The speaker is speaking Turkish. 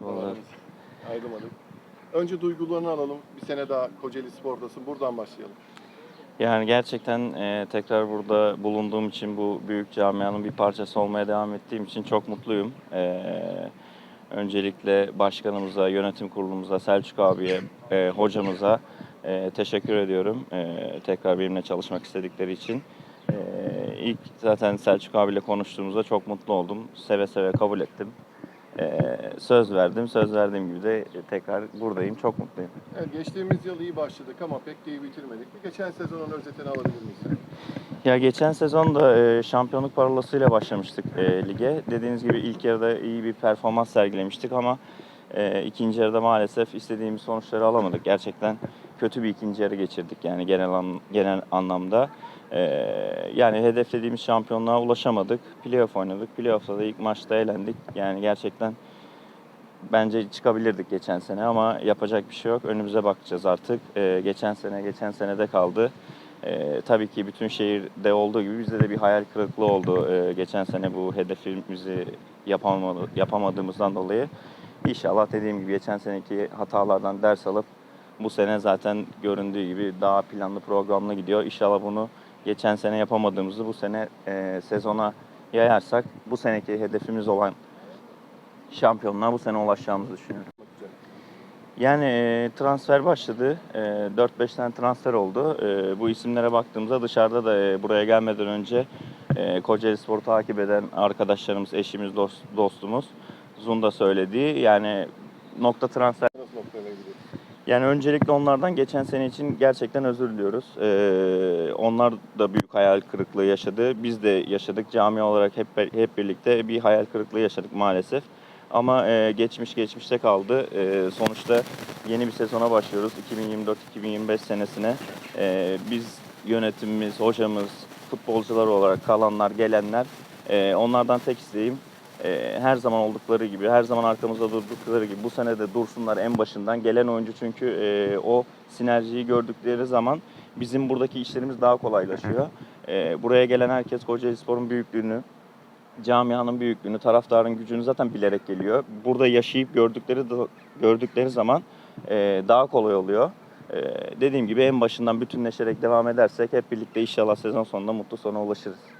Merhabalar. Ayrılmadık. Önce duygularını alalım. Bir sene daha Kocaeli Spor'dasın. Buradan başlayalım. Yani gerçekten e, tekrar burada bulunduğum için bu büyük camianın bir parçası olmaya devam ettiğim için çok mutluyum. E, öncelikle başkanımıza, yönetim kurulumuza, Selçuk abiye, e, hocamıza e, teşekkür ediyorum. E, tekrar benimle çalışmak istedikleri için. E, ilk zaten Selçuk abiyle konuştuğumuzda çok mutlu oldum. Seve seve kabul ettim. E, söz verdim. Söz verdiğim gibi de tekrar buradayım. Çok mutluyum. Evet, geçtiğimiz yıl iyi başladık ama pek de iyi bitirmedik. Bir geçen sezonun özetini alabilir miyiz? Ya geçen sezon da e, şampiyonluk parolasıyla başlamıştık e, lige. Dediğiniz gibi ilk yarıda iyi bir performans sergilemiştik ama e, ikinci yarıda maalesef istediğimiz sonuçları alamadık. Gerçekten kötü bir ikinci yarı geçirdik yani genel an- genel anlamda. E, yani hedeflediğimiz şampiyonluğa ulaşamadık. Playoff oynadık. Playoff'ta da ilk maçta elendik. Yani gerçekten bence çıkabilirdik geçen sene ama yapacak bir şey yok. Önümüze bakacağız artık. E, geçen sene geçen senede kaldı. Ee, tabii ki bütün şehirde olduğu gibi bizde de bir hayal kırıklığı oldu. Ee, geçen sene bu hedefimizi yapamadı, yapamadığımızdan dolayı. İnşallah dediğim gibi geçen seneki hatalardan ders alıp bu sene zaten göründüğü gibi daha planlı programlı gidiyor. İnşallah bunu geçen sene yapamadığımızı bu sene e, sezona yayarsak bu seneki hedefimiz olan şampiyonluğa bu sene ulaşacağımızı düşünüyorum. Yani e, transfer başladı. E, 4-5 tane transfer oldu. E, bu isimlere baktığımızda dışarıda da e, buraya gelmeden önce e, Kocaeli Spor'u takip eden arkadaşlarımız, eşimiz, dost, dostumuz Zunda söylediği yani nokta transfer. Yani öncelikle onlardan geçen sene için gerçekten özür diliyoruz. E, onlar da büyük hayal kırıklığı yaşadı. Biz de yaşadık. Cami olarak hep hep birlikte bir hayal kırıklığı yaşadık maalesef. Ama e, geçmiş geçmişte kaldı. E, sonuçta yeni bir sezona başlıyoruz. 2024-2025 senesine. E, biz yönetimimiz, hocamız, futbolcular olarak kalanlar, gelenler e, onlardan tek isteğim e, her zaman oldukları gibi, her zaman arkamızda durdukları gibi bu sene de dursunlar en başından. Gelen oyuncu çünkü e, o sinerjiyi gördükleri zaman bizim buradaki işlerimiz daha kolaylaşıyor. E, buraya gelen herkes Kocaeli Spor'un büyüklüğünü, camianın büyüklüğünü, taraftarın gücünü zaten bilerek geliyor. Burada yaşayıp gördükleri gördükleri zaman e, daha kolay oluyor. E, dediğim gibi en başından bütünleşerek devam edersek hep birlikte inşallah sezon sonunda mutlu sona ulaşırız.